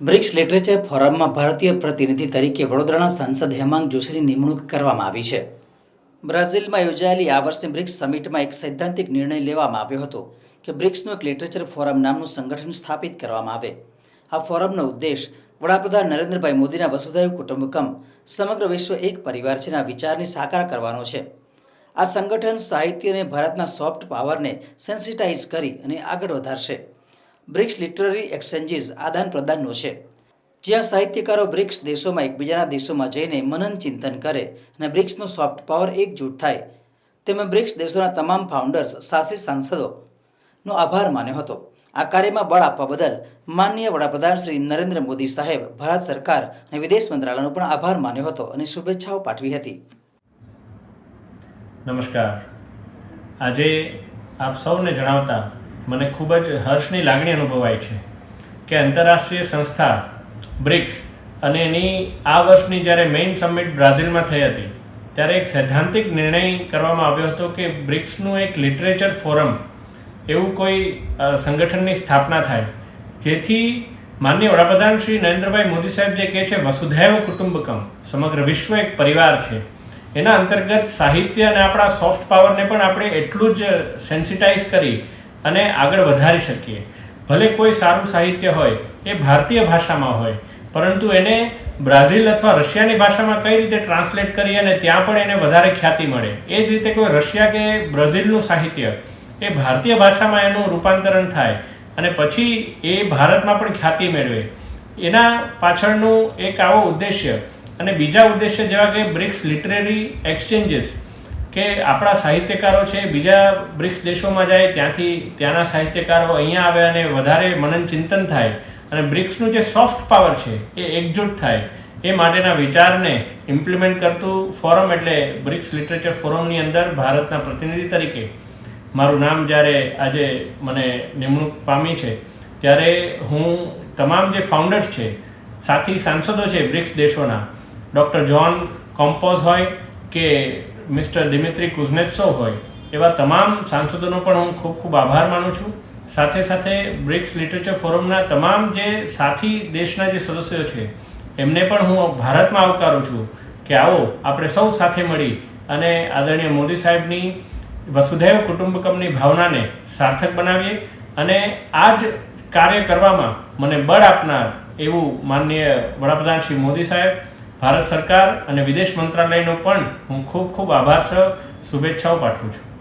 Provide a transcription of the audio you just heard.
BRICS literature ફોરમમાં ભારતીય પ્રતિનિધિ તરીકે વડોદરાના સાંસદ હેમાંગ જોશીની નિમણૂક કરવામાં આવી છે. બ્રાઝિલમાં યોજાયેલી આ વર્ષે બ્રિક્સ સમિટમાં એક સૈદ્ધાંતિક નિર્ણય લેવામાં આવ્યો હતો કે બ્રિક્સનું એક લિટરેચર ફોરમ નામનું સંગઠન સ્થાપિત કરવામાં આવે. આ ફોરમનો ઉદ્દેશ વડાપ્રધાન નરેન્દ્રભાઈ મોદીના વસુધૈવ કુટુંબકમ સમગ્ર વિશ્વ એક પરિવાર છેના વિચારને સાકાર કરવાનો છે. આ સંગઠન સાહિત્ય અને ભારતના સોફ્ટ પાવરને સેન્સિટાઇઝ કરી અને આગળ વધારશે. બ્રિક્સ લિટરરી એક્સચેન્જીસ આદાન પ્રદાનનો છે. જ્યાં સાહિત્યકારો બ્રિક્સ દેશોમાં એકબીજાના દેશોમાં જઈને મનન ચિંતન કરે અને બ્રિક્સનો સોફ્ટ પાવર એકજૂટ થાય. તેમાં બ્રિક્સ દેશોના તમામ ફાઉન્ડર્સ, સાથે સાંસદોનો આભાર માન્યો હતો. આ કાર્યમાં બળ આપવા બદલ માનનીય વડાપ્રધાન શ્રી નરેન્દ્ર મોદી સાહેબ, ભારત સરકાર અને વિદેશ મંત્રાલયનો પણ આભાર માન્યો હતો અને શુભેચ્છાઓ પાઠવી હતી. નમસ્કાર. આજે આપ સૌને જણાવતા મને ખૂબ જ હર્ષની લાગણી અનુભવાય છે કે આંતરરાષ્ટ્રીય સંસ્થા, બ્રિક્સ અને એની આ વર્ષની જ્યારે મેઇન સમિટ બ્રાઝિલમાં થઈ હતી, ત્યારે એક સૈદ્ધાંતિક નિર્ણય કરવામાં આવ્યો હતો કે બ્રિક્સનું એક લિટરેચર ફોરમ એવું કોઈ સંગઠનની સ્થાપના થાય. જેથી માનનીય વડાપ્રધાન શ્રી નરેન્દ્રભાઈ મોદી સાહેબ જે કહે છે, વસુધૈવ કુટુંબકમ સમગ્ર વિશ્વ એક પરિવાર છે. એના અંતર્ગત સાહિત્ય અને આપણા સોફ્ટ પાવરને પણ આપણે એટલું જ સેન્સિટાઇઝ કરી અને આગળ વધારી શકીએ. ભલે કોઈ સારું સાહિત્ય હોય, એ ભારતીય ભાષામાં હોય, પરંતુ એને બ્રાઝિલ અથવા રશિયાની ભાષામાં કઈ રીતે ટ્રાન્સલેટ કરી અને ત્યાં પણ એને વધારે ખ્યાતિ મળે? એ જ રીતે કોઈ રશિયા કે બ્રાઝિલનું સાહિત્ય, એ ભારતીય ભાષામાં એનું રૂપાંતરણ થાય અને પછી એ ભારતમાં પણ ખ્યાતિ મેળવે. એના પાછળનું એક આવો ઉદ્દેશ્ય અને બીજા ઉદ્દેશ્ય જેવા કે બ્રિક્સ લિટરેરી એક્સચેન્જીસ કે આપણા સાહિત્યકારો છે, બીજા બ્રિક્સ દેશોમાં જાય, ત્યાંથી ત્યાંના સાહિત્યકારો અહીંયા આવે અને વધારે મનન ચિંતન થાય અને બ્રિક્સનું જે સોફ્ટ પાવર છે, એ એકજૂટ થાય, એ માટેના વિચારને ઇમ્પ્લિમેન્ટ કરતું ફોરમ એટલે બ્રિક્સ લિટરેચર ફોરમની અંદર ભારતના પ્રતિનિધિ તરીકે. મારું નામ જ્યારે આજે મને નિમણૂક પામી છે, ત્યારે હું તમામ જે ફાઉન્ડર્સ છે, સાથી સાંસદો છે બ્રિક્સ દેશોના ડૉક્ટર જ્હોન કોમ્પોઝ હોય કે મિસ્ટર દિમિત્રી કુઝનેત્સોવ હોય, એવા તમામ સાંસદોનો પણ હું ખૂબ ખૂબ આભાર માનું છું. સાથે સાથે બ્રિક્સ લિટરેચર ફોરમના તમામ જે સાથી દેશના જે સદસ્યો છે, એમને પણ હું ભારતમાં આવકારું છું કે આવો, આપણે સૌ સાથે મળી અને આદરણીય મોદી સાહેબની, વસુધૈવ કુટુંબકમની ભાવનાને સાર્થક બનાવીએ અને આ જ કાર્ય કરવામાં મને બળ આપનાર એવું માનનીય વડાપ્રધાન શ્રી મોદી સાહેબ ભારત સરકાર અને વિદેશ મંત્રાલયનો પણ હું ખૂબ ખૂબ આભાર શુભેચ્છાઓ પાઠવું છું.